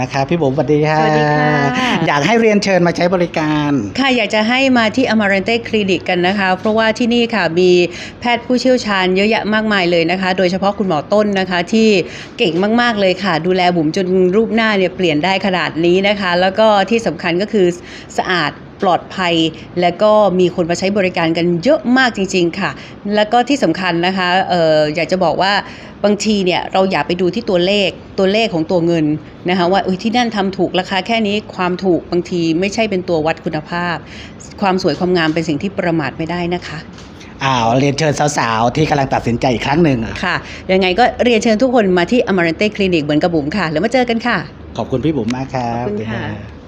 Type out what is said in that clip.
นะครับพี่บุ๋มสวัสดีค่ะ สวัสดีค่ะ อยากให้เรียนเชิญมาใช้บริการ ค่ะอยากจะให้มาที่ Amarante Clinic กันนะคะ เพราะว่าที่นี่ค่ะมีแพทย์ผู้เชี่ยวชาญเยอะแยะมากมายเลยนะคะ โดยเฉพาะคุณหมอต้นนะคะที่เก่งมากๆเลยค่ะ ดูแลบุ๋มจนรูปหน้าเนี่ยเปลี่ยนได้ขนาดนี้นะคะ แล้วก็ที่สำคัญก็คือสะอาด ปลอดภัย และก็มีคนมาใช้บริการกันเยอะมากจริง ๆ ค่ะ แล้วก็ที่สำคัญนะคะเอออยากจะบอกว่าบางทีเนี่ยเราอย่าไปดูที่ตัวเลขตัวเลขของตัวเงินนะคะว่าอุ๊ยที่นั่นทำถูกราคาแค่นี้ความถูกบางทีไม่ใช่เป็นตัววัดคุณภาพ ความสวยความงามเป็นสิ่งที่ประมาทไม่ได้นะคะอ้าวเรียนเชิญสาวๆ ที่กำลังตัดสินใจอีกครั้งหนึ่งอะค่ะ ยังไงก็เรียนเชิญทุกคนมาที่ Amarante Clinic เหมือนกับบุ๋มค่ะ แล้วมาเจอกันค่ะ ขอบคุณพี่บุ๋มมากครับขอบคุณค่ะสวัสดีรับ